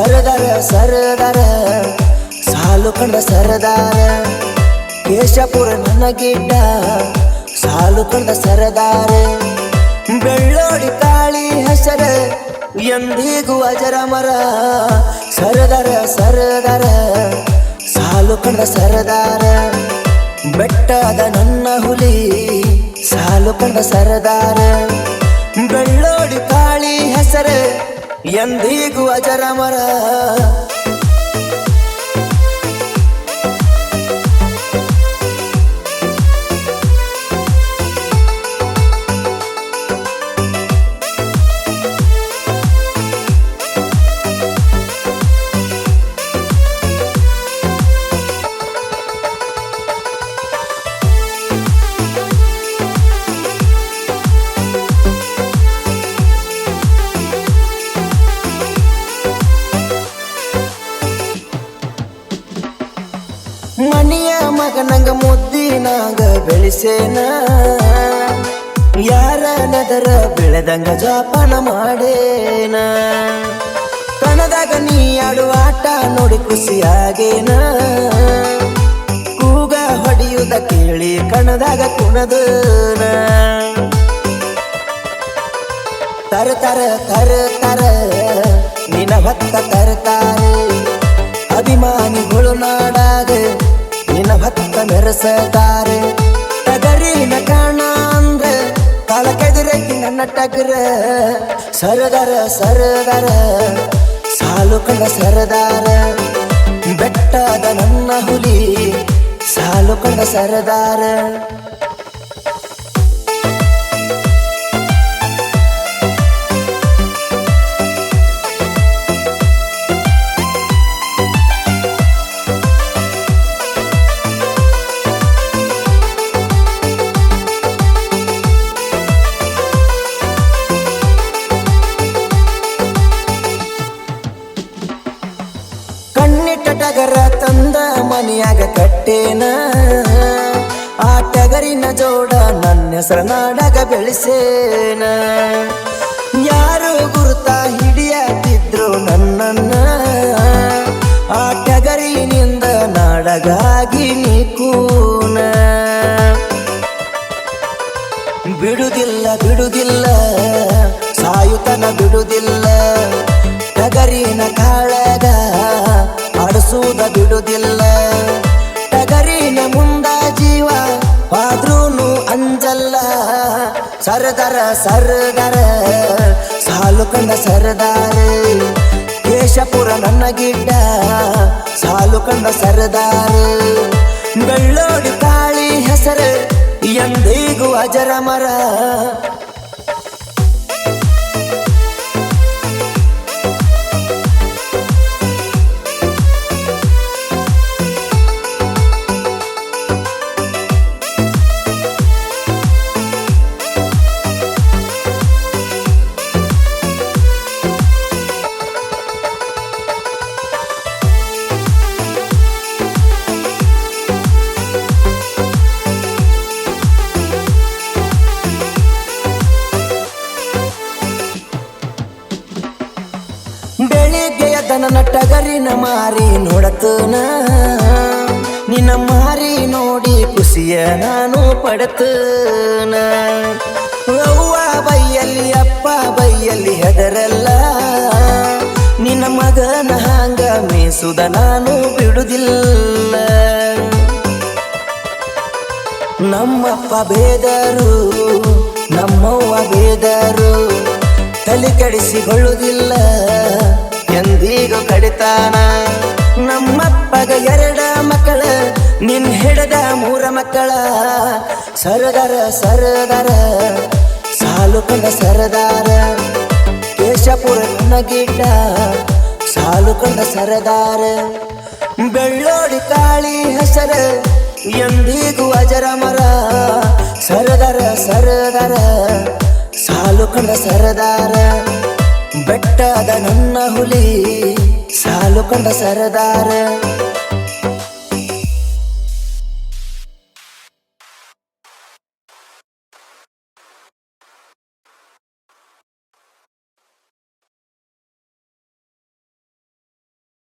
ಸರದಾರ ಸರದಾರ ಸಾಲು ಕಂಡ ಸರದಾರ ಕೇಶಪುರ ನನ್ನ ಗಿಡ್ಡ ಸಾಲು ಕಂಡ ಸರದಾರ ಬೆಳ್ಳೋಡಿ ತಾಳಿ ಹೆಸರ, ಎಂದಿಗೂ ಅಜರ ಮರ. ಸರದರ ಸರದಾರ ಸಾಲು ಕಂಡ ಸರದಾರ ಬೆಟ್ಟದ ನನ್ನ ಹುಲಿ ಸಾಲು ಕಂಡ ಸರದಾರ ಎಂದಿಗೂ ಅಜರ ಮಗನಂಗ ಮುದ್ದಿನಾಗ ಬೆಳೆಸೇನ? ಯಾರ ನದರ ಬೆಳೆದಂಗ ಜಾಪನ ಮಾಡೇನ? ಕಣದಾಗ ನೀ ಆಡುವ ಆಟ ನೋಡಿ ಖುಷಿಯಾಗೇನ ಕೂಗ ಹೊಡೆಯುವುದ ಕೇಳಿ ಕಣದಾಗ ಕುಣದನ? ತರ ತರ ತರ ತರ ನಿನ ಭಕ್ತ ತರ್ತಾರೆ. ಅಭಿಮಾನಿಗಳು ನಾಡಾಗ ನಿನ್ನ ಭಕ್ತ ಮೆರೆಸತಾರೆ ಟಗರಿನ ಕಾಣ ಅಂದ್ರ ಕಾಲಕೆದುರಕ್ಕೆ ನನ್ನ ಟಗರ. ಸರದರ ಸರದರ, ಸಾಲು ಕಂಡ ಸರದಾರ. ಬೆಟ್ಟದ ನನ್ನ ಹುಲಿ ಸಾಲು ಕಂಡ ಸರದಾರ. ನನ್ನ ಹೆಸರ ನಾಡಾಗ ಬೆಳೆಸೇನ? ಯಾರು ಗುರುತ ಹಿಡಿಯದಿದ್ರು ನನ್ನನ್ನ? ಆ ಟಗರಿನಿಂದ ನಾಡಗಾಗಿ ನೀ ಕೂನ? ಬಿಡುದಿಲ್ಲ ಬಿಡುದಿಲ್ಲ, ಸಾಯುತನ ಬಿಡುದಿಲ್ಲ. ಟಗರಿನ ಕಾಳಗ ಅಡಸುವುದ ಬಿಡುದಿಲ್ಲ. ಸರದರ ಸರದರ ಸಾಲು ಕಂಡ ಸರ್ದಾರ. ಕೇಶಪುರ ನನ್ನ ಗಿಡ್ಡ, ಸಾಲು ಕಂಡ ಸರ್ದಾರ. ಬೆಳ್ಳೋಡಿ ಕಾಳಿ ಹೆಸರು, ಎಂದಿಗೂ ಅಜರ ಮರ ಬೆಳಿಗ್ಗೆ ಟಗರಿನ ಮಾರಿ ನೋಡತನ ನಿನ್ನ ಮಾರಿ ನೋಡಿ ಖುಷಿಯ ನಾನು ಪಡತನ ಅವ್ವ ಬೈಯಲ್ಲಿ, ಅಪ್ಪ ಬೈಯಲ್ಲಿ ಹೆದರಲ್ಲ. ನಿನ್ನ ಮಗನ ಹಂಗ ಮೀಸುದ ನಾನು ಬಿಡುದಿಲ್ಲ. ನಮ್ಮಪ್ಪ ಬೇದರು, ನಮ್ಮವ್ವ ಬೇದರು, ತಲೆ ಕೆಡಿಸಿಕೊಳ್ಳುವುದಿಲ್ಲ ಕಡಿತಾನ ನಮ್ಮಪ್ಪಗ ಎರಡ ಮಕ್ಕಳ, ನಿನ್ ಹಿಡದ ಮೂರ ಮಕ್ಕಳ. ಸರದರ ಸರದರ, ಸಾಲು ಕಂಡ ಸರದಾರ, ಕೇಶಪುರ ನನ್ನ ಗಿಡ್ಡ ಸಾಲು ಕಂಡ ಸರದಾರ. ಬೆಳ್ಳೋಡಿ ಕಾಳಿ ಹೆಸರ, ಎಂದಿಗೂ ಅಜರ ಮರ. ಸರದರ ಸರದರ, ಸಾಲು ಕಂಡ ಸರದಾರ. ಬೆಟ್ಟದ ನನ್ನ ಹುಲಿ ಸಾಲು ಕಂಡ ಸರದಾರ